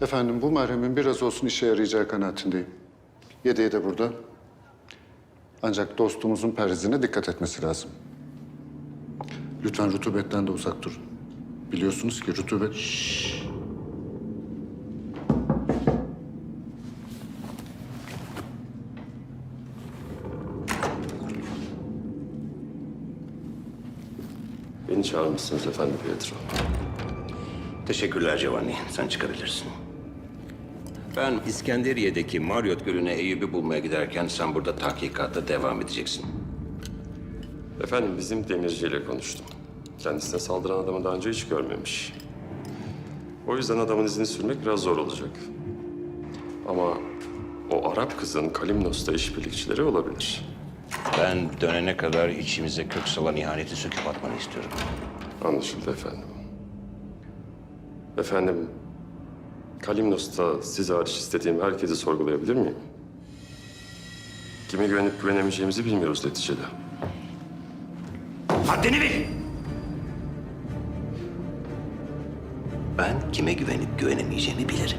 Efendim bu merhemin biraz olsun işe yarayacağı kanaatindeyim. Yedeği de burada. Ancak dostumuzun perizine dikkat etmesi lazım. Lütfen rutubetten de uzak durun. Biliyorsunuz ki rutubet... Beni çağırmışsınız efendim Pietro. Teşekkürler Giovanni. Sen çıkabilirsin. Ben İskenderiye'deki Marriott Gölü'ne Eyüp'ü bulmaya giderken sen burada tahkikatta devam edeceksin. Efendim bizim demirciyle konuştum. Kendisine saldıran adamı daha önce hiç görmemiş. O yüzden adamın izini sürmek biraz zor olacak. Ama o Arap kızın Kalimnos'ta işbirlikçileri olabilir. Ben dönene kadar içimize kök salan ihaneti söküp atmanı istiyorum. Anlaşıldı efendim. Efendim, Kalimnos'ta size hariç istediğim herkesi sorgulayabilir miyim? Kime güvenip güvenemeyeceğimizi bilmiyoruz neticede. Haddini bil! Ben kime güvenip güvenemeyeceğimi bilirim.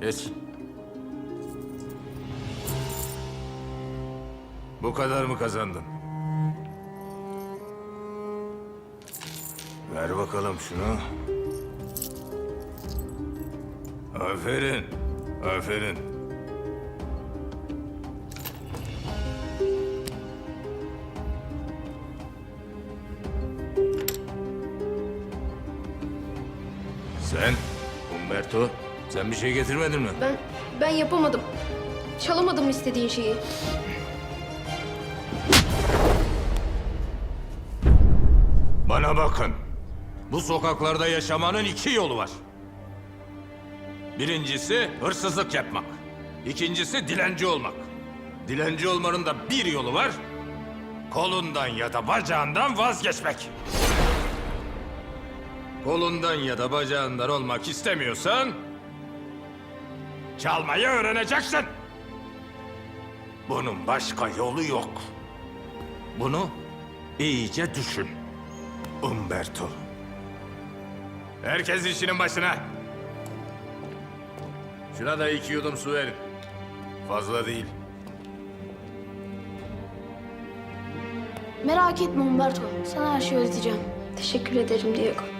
Geç. Bu kadar mı kazandın? Ver bakalım şunu. Aferin. Aferin. Sen, Umberto, sen bir şey getirmedin mi? Ben ben yapamadım. Çalamadım istediğin şeyi. Bana bakın. Bu sokaklarda yaşamanın iki yolu var. Birincisi hırsızlık yapmak. İkincisi dilenci olmak. Dilenci olmanın da bir yolu var. Kolundan ya da bacağından vazgeçmek. Kolundan ya da bacağından olmak istemiyorsan... ...çalmayı öğreneceksin. Bunun başka yolu yok. Bunu iyice düşün. Umberto. Herkes işinin başına. Şuna da iki yudum su verin. Fazla değil. Merak etme Umberto. Sana her şeyi ödeyeceğim. Teşekkür ederim Diego.